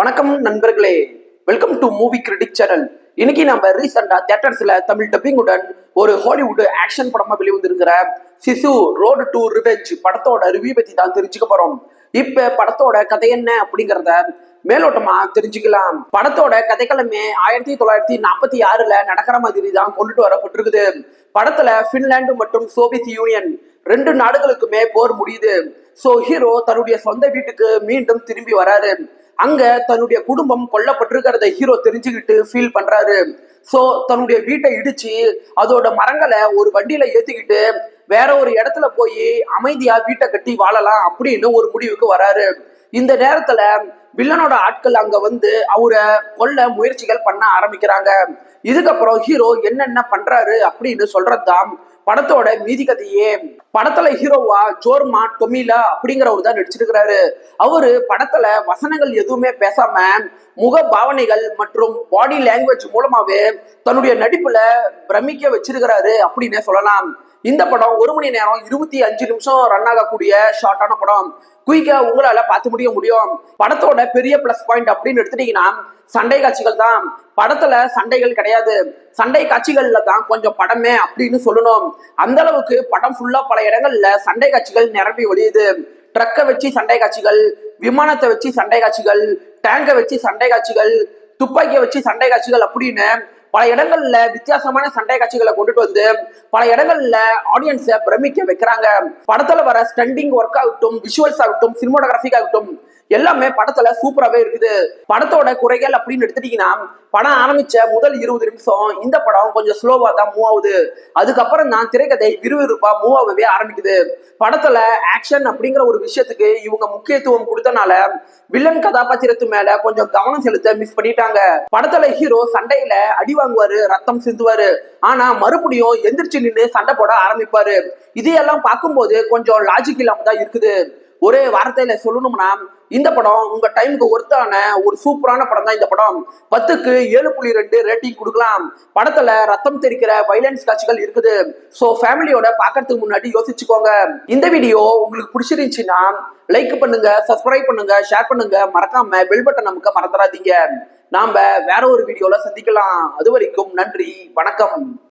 வணக்கம் நண்பர்களே. Welcome to movie critic channel இன்னைக்கு நம்ம ரீசெண்டா தியேட்டர்ஸ்ல தமிழ் டப்பிங்குடன் ஒரு ஹாலிவுட் ஆக்ஷன் படமா வெளிவந்திருக்கிற சிசு ரோடு டு ரிவெஞ்ச் படத்தோட ரிவ்யூ பத்தி தான் தெரிஞ்சுக்க போறோம். இப்ப படத்தோட கதை என்ன அப்படிங்கறத மேலோட்டமா தெரிஞ்சுக்கலாம். படத்தோட கதைக்கிழமை ஆயிரத்தி தொள்ளாயிரத்தி நாற்பத்தி ஆறுல நடக்கிற மாதிரி தான் கொண்டுட்டு வரப்பட்டிருக்குது. படத்துல பின்லாந்து மற்றும் சோவியத் யூனியன் ரெண்டு நாடுகளுக்குமே போர் முடியுது. சோ ஹீரோ தன்னுடைய சொந்த வீட்டுக்கு மீண்டும் திரும்பி வராரு. அங்க தன்னுடைய குடும்பம் கொல்லப்பட்டிருக்கிறத ஹீரோ தெரிஞ்சுக்கிட்டு ஃபீல் பண்றாரு. சோ தன்னுடைய வீட்டை இடிச்சு அதோட மரங்களை ஒரு வண்டியில ஏத்திக்கிட்டு வேற ஒரு இடத்துல போய் அமைதியா வீட்டை கட்டி வாழலாம் அப்படின்னு ஒரு முடிவுக்கு வராரு. இந்த நேரத்துல வில்லனோட ஆட்கள் அங்க வந்து அவரை கொல்ல முயற்சிகள் பண்ண ஆரம்பிக்கிறாங்க. இதுக்கப்புறம் ஹீரோ என்னென்ன பண்றாரு அப்படின்னு சொல்றதுதான் படத்தோட மீதி கதையே. படத்துல ஹீரோவா ஜோர்மா டொமிலா அப்படிங்கிறவர் தான் நடிச்சிருக்கிறாரு அவரு படத்துல வசனங்கள் எதுவுமே பேசாம முக பாவனைகள் மற்றும் பாடி லாங்குவேஜ் மூலமாவே தன்னுடைய நடிப்புல பிரமிக்க வச்சிருக்கிறாரு அப்படின்னு சொல்லலாம். இந்த படம் ஒரு மணி நேரம் இருபத்தி அஞ்சு நிமிஷம் ரன் ஆகக்கூடிய ஷார்ட்டான படம். குயிக்கா உங்களால பார்த்து முடிய முடியும். படத்தோட பெரிய பிளஸ் பாயிண்ட் அப்படின்னு எடுத்துட்டீங்கன்னா சண்டை காட்சிகள் தான். படத்துல சண்டைகள் கிடையாது. சண்டை காட்சிகள்ல தான் கொஞ்சம் படமே அப்படின்னு சொல்லணும். அந்த அளவுக்கு படம் ஃபுல்லா பல இடங்கள்ல சண்டை காட்சிகள் நிரம்பி ஒழியுது ட்ரக்கை வச்சு சண்டை காட்சிகள் விமானத்தை வச்சு சண்டை காட்சிகள் டேங்கை வச்சு சண்டை காட்சிகள் துப்பாக்கியை வச்சு சண்டை காட்சிகள் அப்படின்னு பல இடங்கள்ல வித்தியாசமான சண்டை காட்சிகளை கொண்டுட்டு வந்து பல இடங்கள்ல ஆடியன்ஸை பிரமிக்க வைக்கிறாங்க. படத்துல வர ஸ்டண்டிங் ஒர்க் ஆகட்டும் விஷுவல்ஸ் ஆகட்டும் சினிமோட்டோகிராஃபிக் ஆகட்டும் எல்லாமே படத்துல சூப்பராகவே இருக்குது. படத்தோட குறைகள் அப்படின்னு எடுத்துட்டீங்கன்னா படம் ஆரம்பிச்ச முதல் இருபது நிமிஷம் இந்த படம் கொஞ்சம் ஸ்லோவா தான் மூவ் ஆகுது. அதுக்கப்புறம் தான் திரைக்கதை விறுவிறுப்பா மூவ் ஆகவே ஆரம்பிக்குது. படத்துல ஆக்ஷன் அப்படிங்கிற ஒரு விஷயத்துக்கு இவங்க முக்கியத்துவம் கொடுத்தனால வில்லன் கதாபாத்திரத்து மேல கொஞ்சம் கவனம் செலுத்த மிஸ் பண்ணிட்டாங்க. படத்துல ஹீரோ சண்டையில அடி வாங்குவாரு ரத்தம் சிந்துவாரு. ஆனா மறுபடியும் எந்திரிச்சு நின்று சண்டை போட ஆரம்பிப்பாரு. இதையெல்லாம் பார்க்கும்போது கொஞ்சம் லாஜிக் இல்லாம தான் இருக்குது. ஒரே வார்த்தையில சொல்லணும்னா இந்த படம் உங்க டைமுக்கு ஒருத்தான ஒரு சூப்பரான படம் தான் இந்த படம். பத்துக்கு ஏழு புள்ளி ரெண்டு ரேட்டிங் கொடுக்கலாம். படத்துல ரத்தம் தெரிக்கிற வைலன்ஸ் காட்சிகள் இருக்குது. ஸோ ஃபேமிலியோட பார்க்கறதுக்கு முன்னாடி யோசிச்சுக்கோங்க. இந்த வீடியோ உங்களுக்கு பிடிச்சிருந்துச்சுன்னா லைக் பண்ணுங்க சப்ஸ்கிரைப் பண்ணுங்க ஷேர் பண்ணுங்க. மறக்காம பெல் பட்டன் நமக்கு மறந்துடாதீங்க. நாம வேற ஒரு வீடியோல சந்திக்கலாம். அது வரைக்கும் நன்றி வணக்கம்.